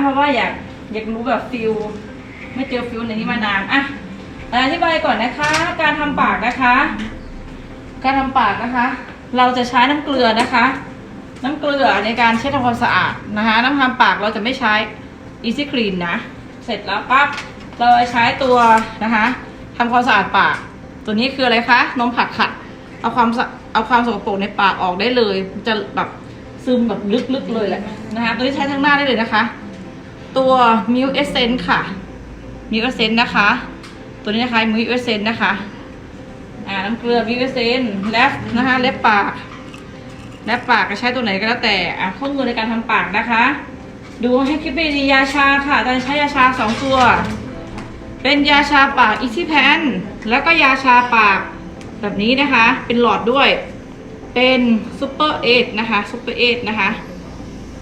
เพราะว่าอยากอยากรู้แบบฟิลไม่เจอฟิลในนี้มานานอะอธิบายก่อนนะคะ การทำปากนะคะ การทำปากนะคะ เราจะใช้น้ำเกลือนะคะ น้ำเกลือในการเช็ดทำความสะอาดนะคะ น้ำทำปากเราจะไม่ใช้ Easy Clean นะ เสร็จแล้วปั๊บเราใช้ตัวนะคะทำความสะอาดปาก ตัวนี้คืออะไรคะนมผักขัดเอาความเอาความสกปรกในปากออกได้เลย จะแบบซึมแบบลึกๆเลยแหละนะคะตัวนี้ใช้ทั้งหน้าได้เลยนะคะ ตัว Milk Essence ค่ะ Milk Essence นะคะ ตัวนี้นะคะ Milk Essence นะคะอ่าน้ำเกลือ Milk Essence แลฟนะคะเล็บปากแลบปากก็ใช้ตัวไหนก็แล้วแต่อะข้อมูลในการทำปากนะคะ ดูให้คลิปไปดียาชาค่ะอารใช้ยาชาสองตัว เป็นยาชาปากอีซี่แพนแล้วก็ยาชาปากแบบนี้นะคะ เป็นหลอดด้วย เป็นซูเปอร์เอทนะคะซูเปอร์เอทนะคะ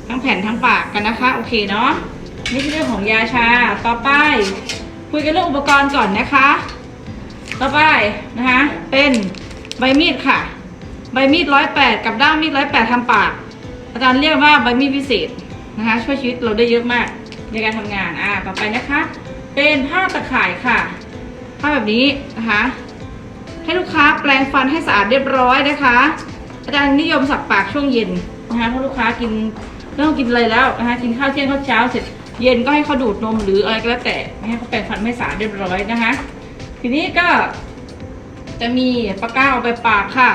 ทั้งแผ่นทั้งปากกันนะคะ โอเคเนาะ นี่คือเรื่องของยาชา ต่อไป คุยกันเรื่องอุปกรณ์ก่อนนะคะ ต่อไปนะคะ เป็นใบมีดค่ะ ใบมีดร้อยแปดกับด้ามมีดร้อยแปดทำปาก อาจารย์เรียกว่าใบมีดพิเศษนะคะ ช่วยชีวิตเราได้เยอะมากในการทำงาน อ่า ต่อไปนะคะ เป็นผ้าตะข่ายค่ะ ผ้าแบบนี้นะคะ ให้ลูกค้าแปรงฟันให้สะอาดเรียบร้อยนะคะ อาจารย์นิยมสับปากช่วงเย็นนะคะ เพราะลูกค้ากินไม่ต้องกินอะไรแล้วนะคะ กินข้าวเที่ยงข้าวเช้าเสร็จ เย็นก็ให้เขาดูดนมหรืออะไรก็แล้วแต่ให้เขาแปรงฟันให้สะอาดเรียบร้อยนะคะ ทีนี้ก็จะมีปากกาเอาไปปากค่ะ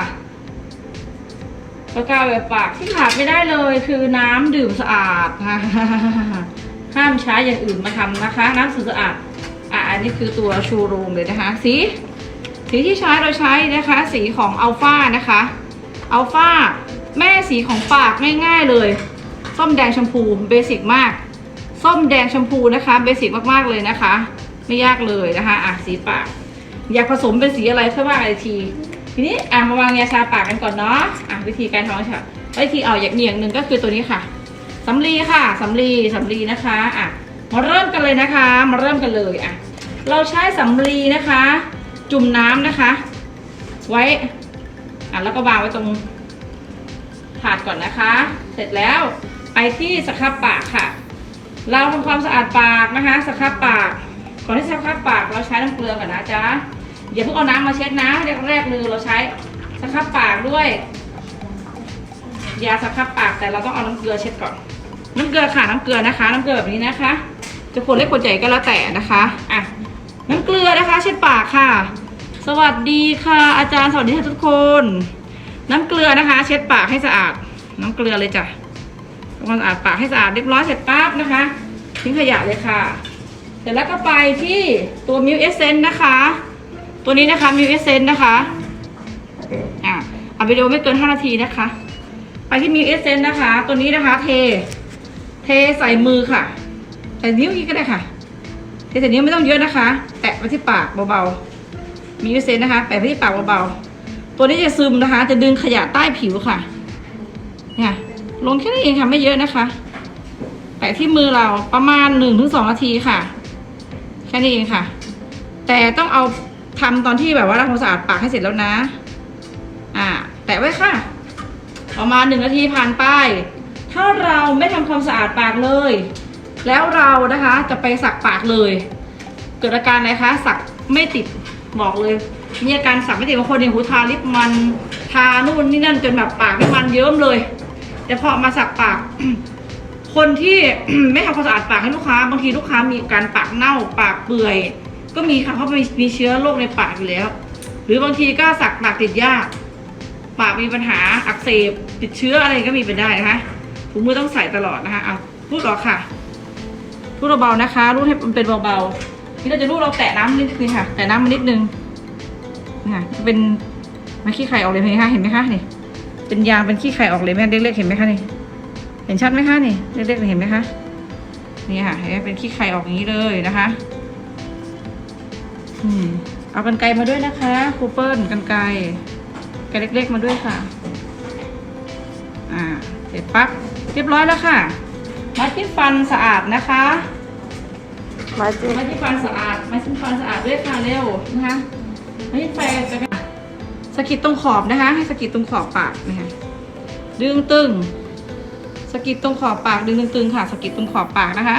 ปากกาแบบปากที่ขาดไม่ได้เลยคือน้ำดื่มสะอาดห้ามใช้อย่างอื่นมาทำนะคะ น้ำสะอาดอะอันนี้คือตัวชูโรงเลยนะคะสีสีที่ใช้เราใช้นะคะ สีของอัลฟานะคะอัลฟาแม่สีของปากง่ายๆเลย ส้มแดงชมพูเบสิกมาก ส้มแดงชมพูนะคะเบสิกมากๆเลยนะคะ ไม่ยากเลยนะคะอะสีปาก อยากผสมเป็นสีอะไรค่อว่ากันอีกที ทีนี้อะมาวางยาชาปากกันก่อนเนาะอะวิธีการทำค่ะวิธีเอาอย่างเนียงหนึ่งก็คือตัวนี้ค่ะสำลีค่ะสำลีสำลีนะคะอะมาเริ่มกันเลยนะคะ มาเริ่มกันเลยอะเราใช้สำลีนะคะ จุ่มน้ำนะคะ ไว้อะแล้วก็วางไว้ตรงถาดก่อนนะคะ เสร็จแล้วไปที่สครับปากค่ะ เราทำความสะอาดปากนะคะสครับปากก่อนที่จะสครับปากเราใช้น้ำเกลือก่อนนะจ๊ะอย่าเพิ่งเอาน้ำมาเช็ดนะแรกๆเลยเราใช้สครับปากด้วยยาสครับปากแต่เราต้องเอาน้ำเกลือเช็ดก่อน น้ำเกลือค่ะน้ำเกลือนะคะ น้ำเกลือแบบนี้นะคะ จะขวดเล็กขวดใหญ่ก็แล้วแต่นะคะอะน้ำเกลือนะคะ เช็ดปากค่ะ สวัสดีค่ะ อาจารย์สวัสดีทุกคน น้ำเกลือนะคะ เช็ดปากให้สะอาด น้ำเกลือเลยจ้ะ มสะอาดปากให้สะอาดเรียบร้อยเสร็จปั๊บนะคะ ทิ้งขยะเลยค่ะ เสร็จแล้วก็ไปที่ตัวมิวเอเซนนะคะ ตัวนี้นะคะมิวเอเซนนะคะอะเอาวิดีโอไม่เกิน 5 นาทีนะคะ ไปที่มิวเอเซนนะคะ ตัวนี้นะคะ เท เทใส่มือค่ะใส่นิ้วนี้ก็ได้ค่ะเทใส่นิ้วไม่ต้องเยอะนะคะ แตะไปที่ปากเบาๆมิวเอเซนนะคะ แตะไปที่ปากเบาๆตัวนี้จะซึมนะคะ จะดึงขยะใต้ผิวค่ะ เนี่ย ลงแค่นี้เองค่ะไม่เยอะนะคะ แตะที่มือเราประมาณ1-2นาทีค่ะ แค่นี้เองค่ะ แต่ต้องเอาทำตอนที่แบบว่าเราทำความสะอาดปากให้เสร็จแล้วนะ อ่า แตะไว้ค่ะ ประมาณหนึ่งนาทีผ่านไป ถ้าเราไม่ทำความสะอาดปากเลย แล้วเรานะคะจะไปสักปากเลย เกิดอาการอะไรคะสักไม่ติดบอกเลยมีอาการสักไม่ติดบางคนเนี่ยหูทาลิปมันทานู่นนี่นั่นจนแบบปากนี่มันเยิ้มเลย แต่พอมาสักปาก คนที่ไม่ทำความสะอาดปากให้ลูกค้า บางทีลูกค้ามีการปากเน่าปากเปื่อย ก็มีค่ะเพราะมีมีเชื้อโรคในปากอยู่แล้ว หรือบางทีก็สักปากติดยาก ปากมีปัญหาอักเสบติดเชื้ออะไรก็มีเป็นได้นะคะถุงมือต้องใส่ตลอดนะคะเอารูดออค่ะรูดเบาๆนะคะ รูดให้มันเป็นเบาๆนี่เราจะรูดเราแตะน้ำนิดนึงค่ะ แตะน้ำมันนิดนึงนะคะจะเป็นมาขี้ไข่ออกเลยเห็นไหมคะเห็นไหมคะนี่ เป็นยางเป็นขี้ไข่ออกเลยแม่เล็กๆเห็นไหมคะนี่เห็นชัดไหมคะนี่เล็กๆเห็นไหมคะนี่ค่ะเห็นไหมเป็นขี้ไข่ออกอย่างนี้เลยนะคะอืมเอากันไกลมาด้วยนะคะครูเปิลกันไกลไกลเล็กๆมาด้วยค่ะ อ่าเสร็จปั๊บเรียบร้อยแล้วค่ะมาที่ฟันสะอาดนะคะมาจิ้มมาที่ฟันสะอาดมาที่ฟันสะอาดด้วยค่ะเร็วนะคะมาที่แฟนจะ สกิดตรงขอบนะคะ ให้สกิดตรงขอบปากนะคะดึงตึงสกิดตรงขอบปาก ดึงตึงๆค่ะสกิดตรงขอบปากนะคะ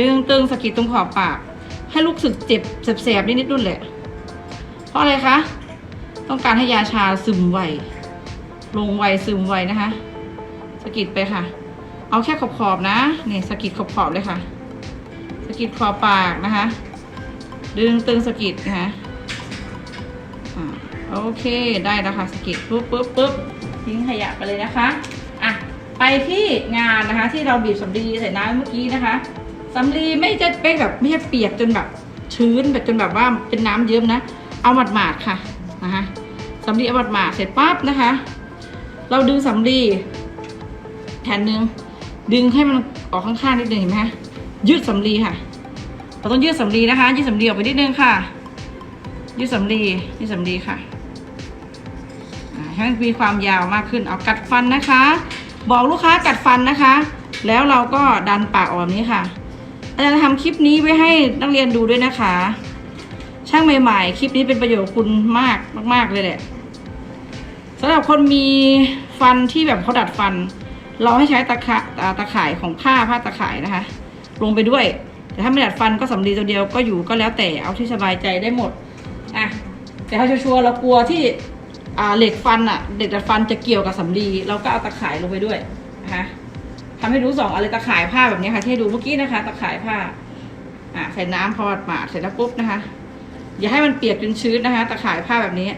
ดึงตึงสกิดตรงขอบปาก ให้ลูกสึกเจ็บแสบๆนิดๆนู่นแหละ เพราะอะไรคะต้องการให้ยาชาซึมไวลงไวซึมไวนะคะสกิดไปค่ะ เอาแค่ขอบๆนะนี่สกิดขอบๆเลยค่ะสกิดขอบปากนะคะ ดึงตึงสกิดนะคะ โอเคได้แล้วค่ะสกิดปุ๊บปุ๊บปุ๊บทิ้งขยะไปเลยนะคะอะไปที่งานนะคะที่เราบีบสำลีใส่น้ำเมื่อกี้นะคะสำลีไม่จะเป็นแบบไม่ใช่เปียกจนแบบชื้นแบบจนแบบว่าเป็นน้ำเยิ้มนะ เอาหมาดๆค่ะนะคะสำลีเอาหมาดๆเสร็จปั๊บนะคะ เราดึงสำลีแผ่นหนึ่งดึงให้มันออกข้างๆนิดนึงเห็นไหมคะยืดสำลีค่ะ เราต้องยืดสำลีนะคะ ยืดสำลีออกไปนิดนึงค่ะ ยืดสำลียืดสำลีค่ะ ให้มันมีความยาวมากขึ้นเอากัดฟันนะคะ บอกลูกค้ากัดฟันนะคะ แล้วเราก็ดันปากออกแบบนี้ค่ะอาจารย์จะทำคลิปนี้ไว้ให้นักเรียนดูด้วยนะคะ ช่างใหม่ๆ คลิปนี้เป็นประโยชน์กับคุณมากมาก ๆ เลยแหละสำหรับคนมีฟันที่แบบเขาดัดฟัน เราให้ใช้ตะขะอ่าตะข่ายของผ้าผ้าตะข่ายนะคะ ลงไปด้วย แต่ถ้าไม่ดัดฟันก็สำลีตัวเดียวก็อยู่ก็แล้วแต่เอาที่สบายใจได้หมดอะแต่ถ้าชัวร์เรากลัวที่ เหล็กฟันอะเหล็กดัดฟันจะเกี่ยวกับสำลีเราก็เอาตะข่ายลงไปด้วยนะคะทำให้รู้สองอะไรตะข่ายผ้าแบบนี้ค่ะที่ดูเมื่อกี้นะคะ ตะข่ายผ้าอะใส่น้ำพอหมาดเสร็จแล้วปุ๊บนะคะ อย่าให้มันเปียกจนชื้นนะคะ ตะข่ายผ้าแบบนี้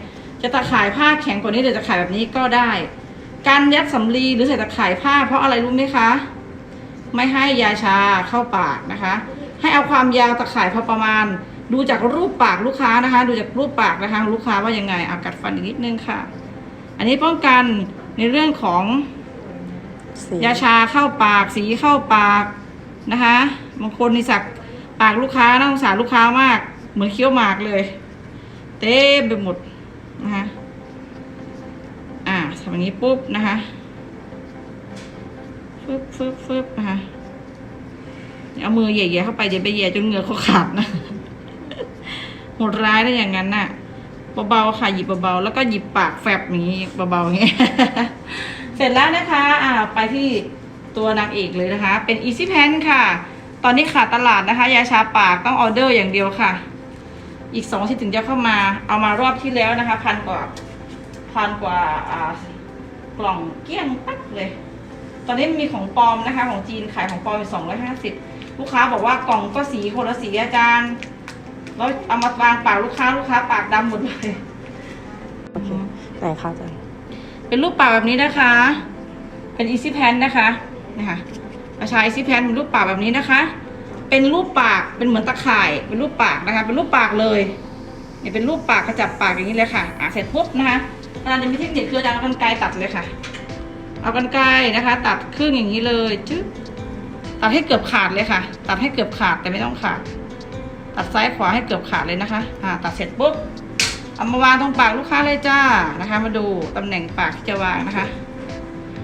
จะตะข่ายผ้าแข็งกว่านี้หรือตะข่ายแบบนี้ก็ได้ การยัดสำลีหรือใส่ตะข่ายผ้า เพราะอะไรรู้ไหมคะ ไม่ให้ยาชาเข้าปากนะคะ ให้เอาความยาวตะข่ายพอประมาณ ดูจากรูปปากลูกค้านะคะ ดูจากรูปปากนะคะ ลูกค้าว่ายังไงเอากัดฟันอีกนิดนึงค่ะ อันนี้ป้องกันในเรื่องของยาชาเข้าปาก สีเข้าปากนะคะบางคนนี่สักปากลูกค้าน่าสงสารลูกค้ามาก เหมือนเคี้ยวหมากเลย เต็มไปหมดนะคะอ่าทำอย่างนี้ปุ๊บนะคะฟึบฟึบฟึบนะคะเอามือเหย่ๆเข้าไปอย่าไปเหย่จนเหงื่อเขาขาดนะ หดร้ายได้อย่างนั้นน่ะเบาๆค่ะหยิบเบาๆแล้วก็หยิบปากแฟบอย่างนี้เบาๆอย่างนี้เสร็จแล้วนะคะอ่าไปที่ตัวนางเอกเลยนะคะ เป็น Easy Pen ค่ะ ตอนนี้ขาดตลาดนะคะ ยาชาปากต้องออเดอร์อย่างเดียวค่ะ อีกสองที่ถึงจะเข้ามาเอามารอบที่แล้วนะคะ พันกว่าพันกว่าอ่ากล่องเกลี้ยงปั๊บเลย ตอนนี้มีของปลอมนะคะ ของจีนขายของปลอมอยู่สองร้อยห้าสิบลูกค้าบอกว่ากล่องก็สีคนละสีอาจารย์ แล้วเอามาวางปากลูกค้าลูกค้าปากดำหมดเลยโอเคไหนคะอาจารย์เป็นรูปปากแบบนี้นะคะ เป็น easy pen นะคะนะคะประชา easy pen เป็นรูปปากแบบนี้นะคะ เป็นรูปปากเป็นเหมือนตะข่ายเป็นรูปปากนะคะ เป็นรูปปากเลยเนี่ยเป็นรูปปากกระจับปากอย่างนี้เลยค่ะอะเสร็จปุ๊บนะคะอาจารย์จะมีเทคนิคคืออาจารย์เอากรรไกรตัดเลยค่ะ เอากรรไกรนะคะ ตัดครึ่งอย่างนี้เลยจึ๊บตัดให้เกือบขาดเลยค่ะ ตัดให้เกือบขาดแต่ไม่ต้องขาด ตัดซ้ายขวาให้เกือบขาดเลยนะคะอ่าตัดเสร็จปุ๊บเอามาวางตรงปากลูกค้าเลยจ้านะคะ มาดูตำแหน่งปากที่จะวางนะคะ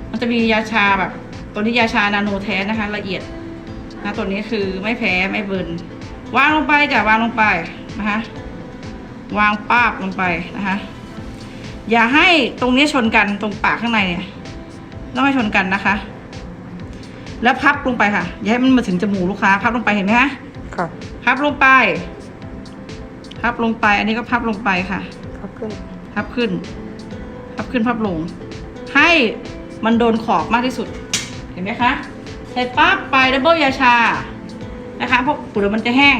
มันจะมียาชาแบบตัวนี้ยาชานาโนแท้นะคะ ละเอียดนะตัวนี้คือไม่แพ้ไม่เบิร์นวางลงไปจ้ะวางลงไปนะคะวางปาบลงไปนะคะ อย่าให้ตรงนี้ชนกันตรงปากข้างในเนี่ยต้องให้ชนกันนะคะ แล้วพับลงไปค่ะอย่าให้มันมาถึงจมูกลูกค้า พับลงไปเห็นไหมคะค่ะ พับลงไป พับลงไป อันนี้ก็พับลงไปค่ะเขาขึ้น พับขึ้น พับขึ้นพับลง ให้มันโดนขอบมากที่สุด เห็นไหมคะ เสร็จปั๊บไปดับเบิลยาชา นะคะเพราะเดี๋ยวมันจะแห้ง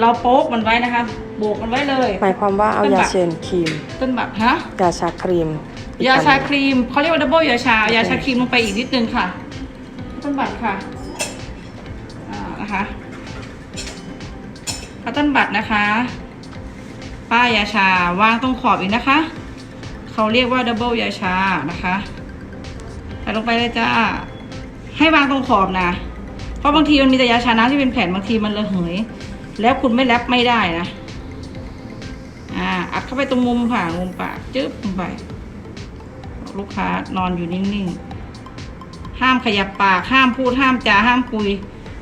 เราโป๊กมันไว้นะคะ โบกมันไว้เลย หมายความว่าเอาเป็นยาแบบเชนครีม ต้นแบบฮะ ยาชาครีมอีกยาชาอันหนึ่งครีมเขาเรียกว่าดับเบิลยาชา ยาชาครีมลงไปอีกนิดนึงค่ะ ต้นบัตรค่ะ เอาต้นบัตรนะคะ ป้ายยาชาวางตรงขอบอีกนะคะ เขาเรียกว่าดับเบิลยาชานะคะใส่ลงไปเลยจ้า ให้วางตรงขอบนะ เพราะบางทีมันมีแต่ยาชาน้ำที่เป็นแผ่นบางทีมันระเหย แล้วคุณไม่แรปไม่ได้นะ อ่า อัดเข้าไปตรงมุมค่ะมุมปากจึ๊บลงไป ลูกค้านอนอยู่นิ่งๆ ห้ามขยับปาก ห้ามพูด ห้ามจา ห้ามคุย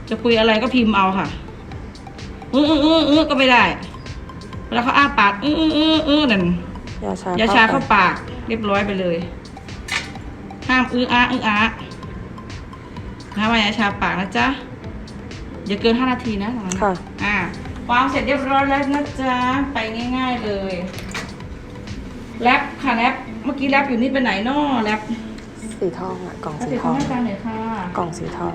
จะคุยอะไรก็พิมพ์เอาค่ะ อืออืออืออือก็ไม่ได้แล้วเขาอ้าปากอืออืออืออือนั่นยาชายาชาเข้าเข้าไปปาก เรียบร้อยไปเลย ห้ามอื้ออาอื้ออานะมายาชาปากนะจ๊ะอย่าเกิน5นาทีนะตรงนั้นค่ะ อ่าวางเสร็จเรียบร้อยแล้วนะจ๊ะไปง่าย ๆเลยแรปค่ะแรปเมื่อกี้แรปอยู่นี่ไปไหนน้อแรปสีทองอะกล่องเอาสีเสร็จทองหน้าตาหน่อยค่ะกล่องสีทอง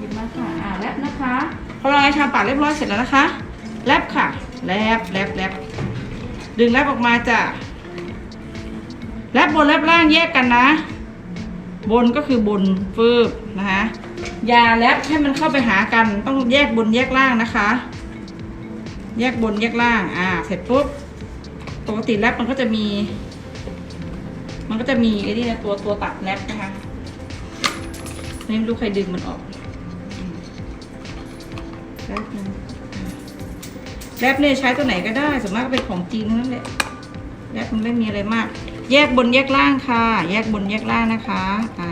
หยิบมาค่ะอ่าแรปนะคะพ อเราชาปากเรียบร้อยเสร็จแล้วนะคะแรปค่ะแรปแรปแรปดึงแรปออกมาจ้ะแรปบนแรปล่างแยกกันนะ บนก็คือบนฟืบนะคะอย่าแรปให้มันเข้าไปหากันต้องแยกบนแยกล่างนะคะ แยกบนแยกล่างอ่าเสร็จปุ๊บปกติแรปมันก็จะมี มันก็จะมีไอ้นี่นะตัวตัวตัดแรปนะคะไม่รู้ใครดึงมันออก แรปนึงแรปเนี่ยใช้ตัวไหนก็ได้ส่วนมากก็เป็นของจีนนั้นแหละแรปมันไม่มีอะไรมาก แยกบนแยกล่างค่ะ แยกบนแยกล่างนะคะอ่า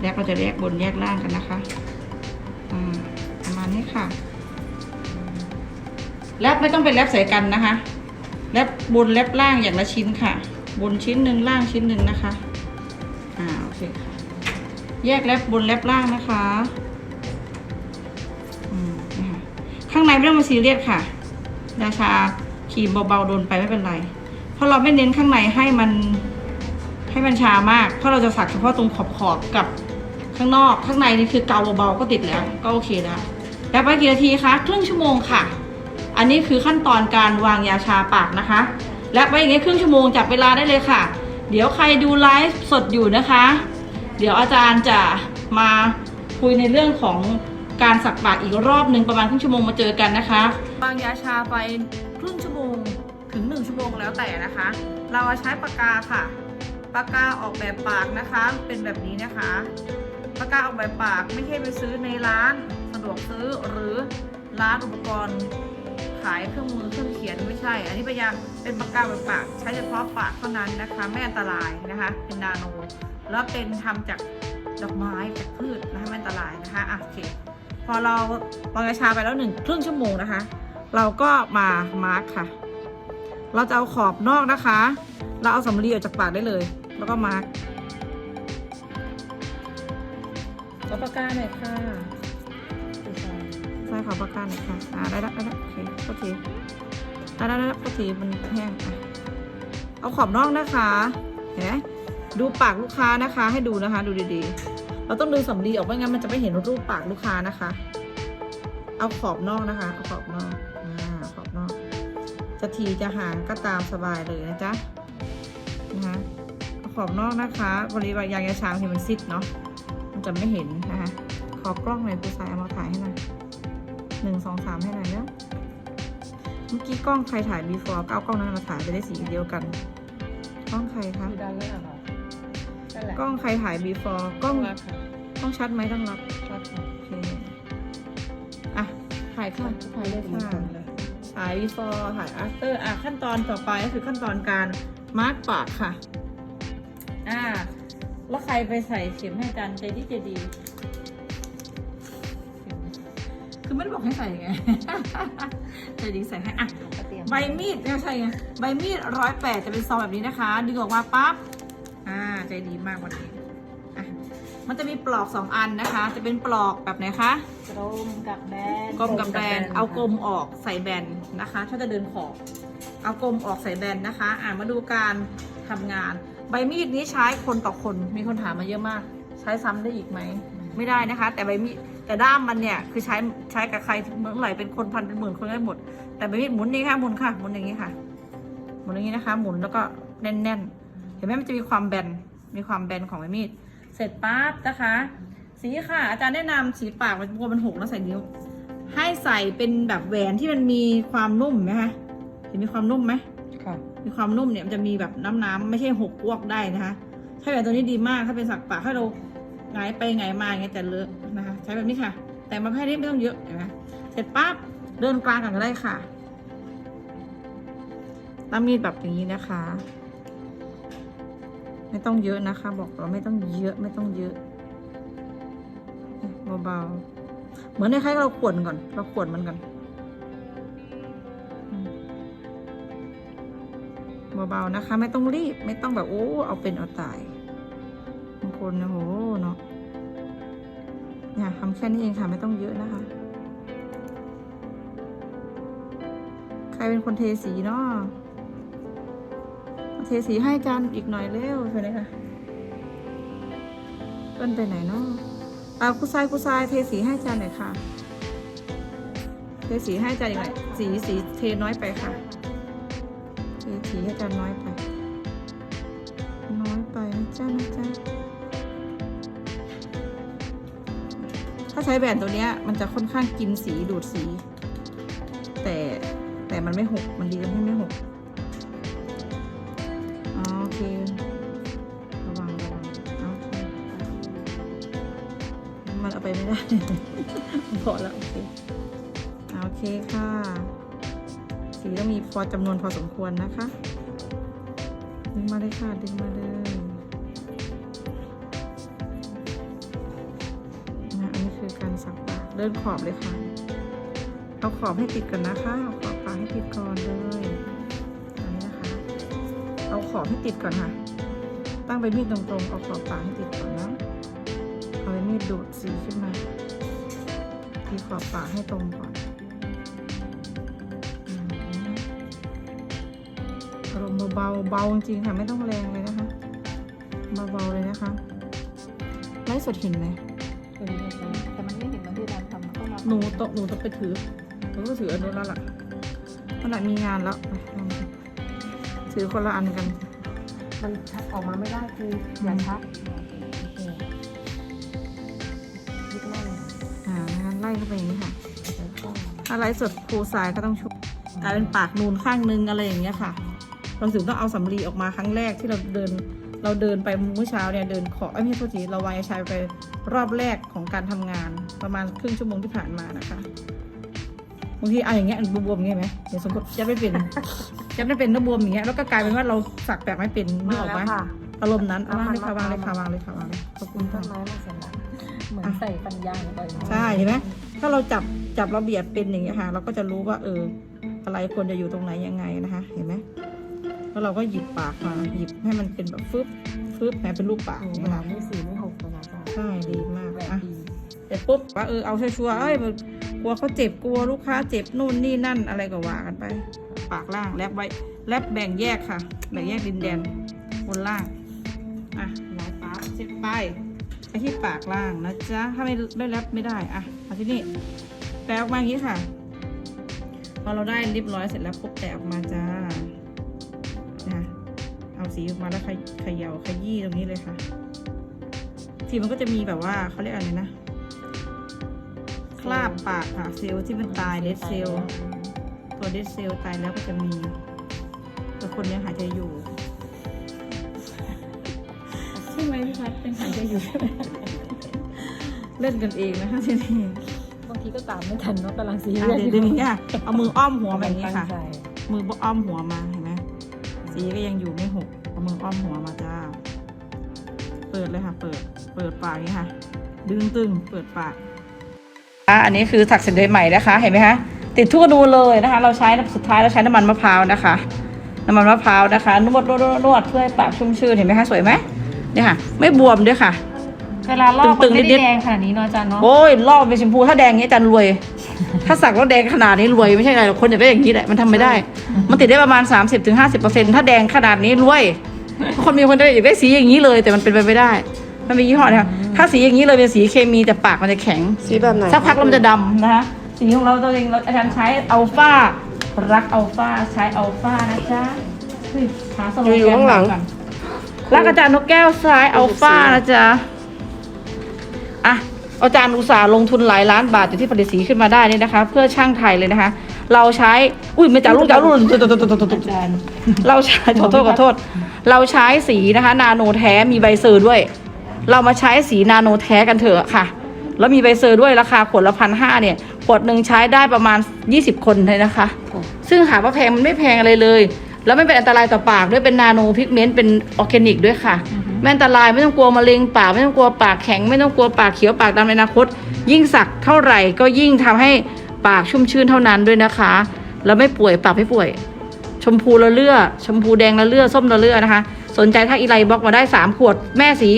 แรปเราจะแยกบนแยกล่างกันนะคะอ่าประมาณนี้ค่ะแรปไม่ต้องเป็นแรปใส่กันนะคะแรปบนแรปล่างอย่างละชิ้นค่ะ บนชิ้นหนึ่งล่างชิ้นหนึ่งนะคะอ่าโอเคค่ะแยกแรปบนแรปล่างนะคะ ข้างในไม่ต้องมาซีเรียสค่ะยาชาครีมเบาๆโดนไปไม่เป็นไร เพราะเราไม่เน้นข้างในให้มันให้มันชามาก เพราะเราจะสักเฉพาะตรงขอบๆกับข้างนอกข้างในนี่คือเกาเบาๆก็ติดแล้วก็โอเคแล้วแล้วไปกี่นาทีคะครึ่งชั่วโมงค่ะ อันนี้คือขั้นตอนการวางยาชาปากนะคะ และไปอย่างนี้ครึ่งชั่วโมงจับเวลาได้เลยค่ะ เดี๋ยวใครดูไลฟ์สดอยู่นะคะ เดี๋ยวอาจารย์จะมาคุยในเรื่องของ การสักปากอีกรอบหนึ่งประมาณครึ่งชั่วโมงมาเจอกันนะคะวางยาชาไปครึ่งชั่วโมงถึงหนึ่งชั่วโมงแล้วแต่นะคะ เราใช้ปากกาค่ะปากกาออกแบบปากนะคะ เป็นแบบนี้นะคะปากกาออกแบบปากไม่ใช่ไปซื้อในร้านสะดวกซื้อหรือร้านอุปกรณ์ขายเครื่องมือเครื่องเขียนไม่ใช่ อันนี้พยายามเป็นปากกาแบบปาก ใช้เฉพาะปากเท่านั้นนะคะไม่อันตรายนะคะ เป็นนาโน แล้วเป็นทำจากดอกไม้จากพืชนะคะไม่อันตรายนะคะอะโอเค พอเราวางกระชาไปแล้วหนึ่งครึ่งชั่วโมงนะคะ เราก็มามาร์กค่ะ เราจะเอาขอบนอกนะคะ เราเอาสำลีออกจากปากได้เลย แล้วก็มาร์กขอปากกาหน่อยค่ะใช่ขอประกันหน่อยค่ะ อ่าได้แล้วได้แล้วโอเคโอเคได้แล้วได้แล้วโอเคมันแห้งอะเอาขอบนอกนะคะ เห็นไหมดูปากลูกค้านะคะ ให้ดูนะคะ ดูดีๆ เราต้องดึงสำลีออกไม่งั้นมันจะไม่เห็นรูปปากลูกค้านะคะ เอาขอบนอกนะคะ เอาขอบนอกอ่าขอบนอก จะทีจะห่างก็ตามสบายเลยนะจ๊ะนะคะเอาขอบนอกนะคะบริวารยางยาชาเห็นมันซิดเนาะมันจะไม่เห็นนะคะ ขอกล้องหน่อยผู้ชายเอามาถ่ายให้หน่อยหนึ่งสองสามให้หน่อยแล้วเมื่อกี้กล้องใครถ่าย before ก็เอากล้องนั้นมาถ่ายจะได้สีเดียวกัน กล้องใครคะดังเลยอคะ นั่นแหละกล้องใครถ่าย before กล้องรักค่ะกล้องชัดไหมต้องรับรักค่ะโอเคอะถ่ายค่ะถ่ายเลยค่ะถ่าย before ถ่าย after อะขั้นตอนต่อไปก็คือขั้นตอนการมาร์กปากค่ะ อ่า แล้วใครไปใส่เข็มให้อาจารย์ใจดีใจดี คือไม่ได้บอกให้ใส่ไง ใจดีใส่ให้อะก็เตรียม ใบมีดไม่ใช่ไงใบมีดร้อยแปดจะเป็นซองแบบนี้นะคะ ดึงออกมาปั๊บ อ่าใจดีมากวันนี้อะมันจะมีปลอกสองอันนะคะ จะเป็นปลอกแบบไหนคะกลมกับแบนกลมกับแบนเอากลมออกใส่แบนนะคะ ถ้าจะเดินขอบเอากลมออกใส่แบนนะคะ อ่ามาดูการทำงาน ใบมีดนี้ใช้คนต่อคนมีคนถามมาเยอะมาก ใช้ซ้ำได้อีกไหมไม่ได้นะคะ แต่ใบมีดแต่ด้ามมันเนี่ยคือใช้ใช้กับใครเมื่อไหร่เป็นคนพันเป็นหมื่นคนได้หมด แต่ใบมีดหมุนนี่ค่ะหมุนค่ะหมุนอย่างนี้ค่ะหมุนอย่างนี้นะคะ หมุนแล้วก็แน่นๆ เห็นไหมมันจะมีความแบน มีความแบนของใบมีด เสร็จปั๊บนะคะ สีค่ะ อาจารย์แนะนำสีปากมันกลัวมันหกแล้วใส่นิ้ว ให้ใส่เป็นแบบแหวนที่มันมีความนุ่มไหมคะ เห็นมีความนุ่มไหมค่ะ มีความนุ่มเนี่ยมันจะมีแบบน้ำน้ำๆไม่ใช่หกอ้วกได้นะคะ ใช้แบบตัวนี้ดีมาก ถ้าเป็นสักปากให้เราหงายไปหงายมาอย่างเงี้ยจะเลอะนะคะ ใช้แบบนี้ค่ะ แต่มาแค่นี้ไม่ต้องเยอะเห็นไหมเสร็จปั๊บเดินกลางกันก็ได้ค่ะตั้งมีดแบบอย่างนี้นะคะ ไม่ต้องเยอะนะคะ บอกเราไม่ต้องเยอะไม่ต้องเยอะเบาๆเหมือนในคล้ายๆเราขวนก่อน เราขวนมันก่อนเบาๆนะคะ ไม่ต้องรีบ ไม่ต้องแบบโอ้เอาเป็นเอาตายบางคนนะโหเนาะเนี่ยทำแค่นี้เองค่ะ ไม่ต้องเยอะนะคะ ใครเป็นคนเทสีเนาะ เทสีให้อาจารย์อีกหน่อยเร็วไปไหนคะเปิ้นไปไหนเนาะอ่าคุณทรายคุณทรายเทสีให้จารย์หน่อยค่ะ เทสีให้จารย์อีกหน่อยสีสีเทน้อยไปค่ะ เทสีให้จารย์น้อยไป น้อยไปนะจ๊ะนะจ๊ะถ้าใช้แบรนด์ตัวเนี้ยมันจะค่อนข้างกินสีดูดสี แต่แต่มันไม่หกมันดีตรงที่ไม่หก ได้ พอแล้วโอเคอ่าโอเคค่ะ สีต้องมีพอจำนวนพอสมควรนะคะ ดึงมาเลยค่ะดึงมาเลยนะอันนี้คือการสักปากเดินขอบเลยค่ะ เอาขอบให้ติดกันนะคะ เอาขอบปากให้ติดก่อนเลยอันนี้นะคะ เอาขอบให้ติดก่อนค่ะ ตั้งไปมีดตรงๆเอาขอบปากให้ติดก่อน ดดูดสีขึ้นมาทีขอบปากให้ตรงก่อนอืมอารมณ์เบาๆเบาจริงๆค่ะ ไม่ต้องแรงเลยนะคะเบาๆเลยนะคะไลฟ์สดเห็นไหมเห็นเห็นแต่มันไม่เห็นมันที่เราทำเข้ามาหนูโตะหนูต้องไปถือหนูก็ถืออันนู้นแล้วล่ะขนาดมีงานแล้วไปลองถือคนละอันกัน มันออกมาไม่ได้คืออย่าชัก ไล่เข้าไปอย่างนี้ค่ะแล้วก็ถ้าไลฟ์สดครูสายก็ต้องชุบกลายเป็นปากนูนข้างนึงอะไรอย่างเงี้ยค่ะ เราถึงต้องเอาสำลีออกมาครั้งแรกที่เราเดิน เราเดินไปเมื่อเช้าเนี่ยเดินขอไอ้ยไม่ใช่โทษทีเราวางไอ้ชายไปรอบแรกของการทำงาน ประมาณครึ่งชั่วโมงที่ผ่านมานะคะบางทีเอาอย่างเงี้ยบวมๆอย่างเงี้ยไหมเดี๋ยวสมมติจะไม่เป็นจะไม่เป็นแล้วบวมอย่างเงี้ยแล้วก็กลายเป็นว่าเราสักแบบไม่เป็นนึมากออกแล้วไหมค่ะอารมณ์นั้นเอาเอาวางเลยค่ะมาวางเลยค่ะมาวางเลยค่ะวางเลยขอบคุณต้ค่ะนไม้มาเสร็จแล้วเหมือนใส่ปัญญาลงไปใช่เห็นไหม ถ้าเราจับจับระเบียบเป็นอย่างเงี้ยค่ะ เราก็จะรู้ว่า เออ อะไรควรจะอยู่ตรงไหนยังไงนะคะ เห็นไหมแล้วเราก็หยิบปากมาหยิบให้มันเป็นแบบฟึบฟึบให้เป็นรูปปากโอ้อย่างโหเงี้ยค่ะไม่สีไม่หกเลยนะจ๊ะใช่ดีมากแบบอะดีเสร็จปุ๊บว่าเออเอาชัวร์ๆเอ้ยมันกลัวเขาเจ็บกลัวลูกค้าเจ็บนู่นนี่นั่นอะไรก็ว่ากันไป ปากล่างแลบไว้แลบแบ่งแยกค่ะ แบ่งแยกดินแดนบนล่างอะลายปากเช็ดไป ไปที่ปากล่างนะจ๊ะ ถ้าไม่ไม่แลบไม่ได้อะมาที่นี่แปะออกมาอย่างนี้ค่ะ พอเราได้เรียบร้อยเสร็จแล้วปุ๊บแตะออกมาจ้านะเอาสีออกมาแล้วขยเขย่าขยี้ตรงนี้เลยค่ะ สีมันก็จะมีแบบว่าเขาเรียกอะไรนะคราบปากค่ะเซลล์ที่มันตายเดดเซลล์ตัวเดดเซลล์ตายแล้วก็จะมีแต่คนยังหายใจอยู่ใช่ไหมพี่พัดเป็นหายใจอยู่ใช่ไหมเล่นกันเองนะคะทีนี้บางทีก็ตามไม่ทันเนาะกำลังซีอะเรียสเดี๋ยวเดี๋ยวนี้ค่ะเอามืออ้อมหัวมาอย่างนี้ตั้ค่ะใจมืออ้อมหัวมาเห็นไหมสีก็ยังอยู่ไม่หกเอามืออ้อมหัวมาจ้า เปิดเลยค่ะ เปิด เปิดปากนี้ค่ะ ดึงตึงเปิดปากอันนี้คือถักเสร็จโดยใหม่นะคะ เห็นไหมคะติดทั่วนูเลยนะคะ เราใช้สุดท้ายเราใช้น้ำมันมะพร้าวนะคะ น้ำมันมะพร้าวนะคะนวดนวดนวดนวดเพื่อให้ปากชุ่มชื่นเห็นไหมคะสวยไหม เนี่ยค่ะ ไม่บวมด้วยค่ะ เวลาลอกตึมันงๆไม่นิได้ดๆ แดงขนาดนี้เนาะอาจารย์เนาะโอ้ยลอกเป็นชมพูถ้าแดงอย่างนี้อาจันรวย ถ้าสักแล้วแดงขนาดนี้รวยไม่ใช่อะไรหรอกคนอยากได้อย่างนี้แหละมันทำไม่ได้ มันติดได้ประมาณ 30-50%ถ้าแดงขนาดนี้รวย คนมีคนได้อยากได้สีอย่างนี้เลย แต่มันเป็นไปไม่ได้ มันมียี่ห้อนะคะถ้าสีอย่างนี้เลยเป็นสีเคมีแต่ปากมันจะแข็ง สีแบบไหน สักพักแล้วมันจะดำนะคะสีของเราตัวเองเราอาจารย์ใช้อัลฟารักอัลฟาใช้อัลฟานะจ๊ะเฮ้ยหาสโลอยู่อยู่แกนข้างหลัง ก่อน รักอาจารย์นกแก้วซ้ายอัลฟานะจ๊ะอะอาจารย์อุตสาห์ลงทุนหลายล้านบาทอยู่ที่ผลิตสีขึ้นมาได้นี่นะคะ เพื่อช่างไทยเลยนะคะ เราใช้ อุ้ยไม่จ่าลูกจ่าลูกตุ๊ดตุ๊ดตุ๊ดตุ๊ดตุ๊ดอาจารย์เราใช้ขอโทษขอโทษ เราใช้สีนะคะ นาโนแท้มีใบเซอร์ด้วย เรามาใช้สีนาโนแท้กันเถอะค่ะ แล้วมีใบเซอร์ด้วยราคาขวดละพันห้าเนี่ยขวดหนึ่งใช้ได้ประมาณ 20 คนเลยนะคะ ซึ่งหาว่าแพงมันไม่แพงอะไรเลย แล้วไม่เป็นอันตรายต่อปากด้วยเป็นนาโนพิกเมนต์เป็นออร์แกนิกด้วยค่ะ ไม่อันตรายไม่ต้องกลัวมะเร็งปากไม่ต้องกลัวปากแข็ง ไม่ต้องกลัวปากเขียวปากดำในอนาคต ยิ่งสักเท่าไหร่ก็ยิ่งทำให้ปากชุ่มชื่นเท่านั้นด้วยนะคะ แล้วไม่ป่วยปากไม่ป่วย ชมพูละเลือชมพูแดงละเลือส้มละเลือนะคะ สนใจถ้าอีไลบล็อกมาได้ 3 ขวด แม่สี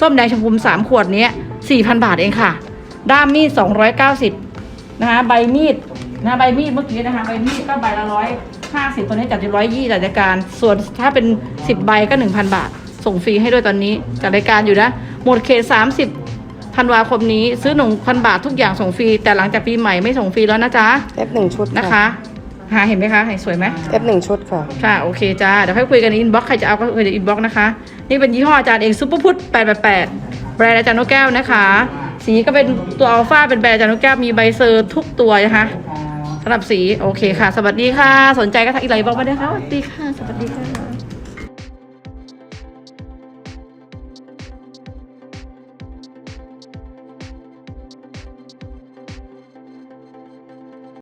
ส้มแดงชมพูสามขวดเนี้ย4,000บาทเองค่ะ ด้ามมีด290นะคะใบมีดนะใบมีดเมื่อกี้นะคะใบมีดก็ใบละร้อย ห้าสิบตัวนี้จัดที่ร้อยยี่จัดรายการ ส่วนถ้าเป็น10ใบก็1,000บาท ส่งฟรีให้ด้วยตอนนี้จัดรายการอยู่นะ หมดเขต30ธันวาคมนี้ซื้อ1,000บาททุกอย่างส่งฟรี แต่หลังจากปีใหม่ไม่ส่งฟรีแล้วนะจ๊ะเอฟหนึ่งชุดนะคะ หาเห็นไหมคะเห็นสวยไหมเอฟหนึ่งชุดค่ะ ค่ะโอเคจ้า เดี๋ยวค่อยคุยกันในอินบ็อกซ์ใครจะเอาก็คุยในอินบ็อกซ์นะคะ นี่เป็นยี่ห้ออาจารย์เองซุปเปอร์พุท888แบรนด์อาจารย์นกแก้วนะคะ สีก็เป็นตัวอัลฟาเป็นแบรนด์อาจารย์นกแก้วมีใบเซอร์ทุกตัวนะคะ สำหรับสีโอเคค่ะ สวัสดีค่ะ สนใจก็ทักอีไลน์บอกมาได้ค่ะสวัสดีค่ะ สวัสดีค่ะ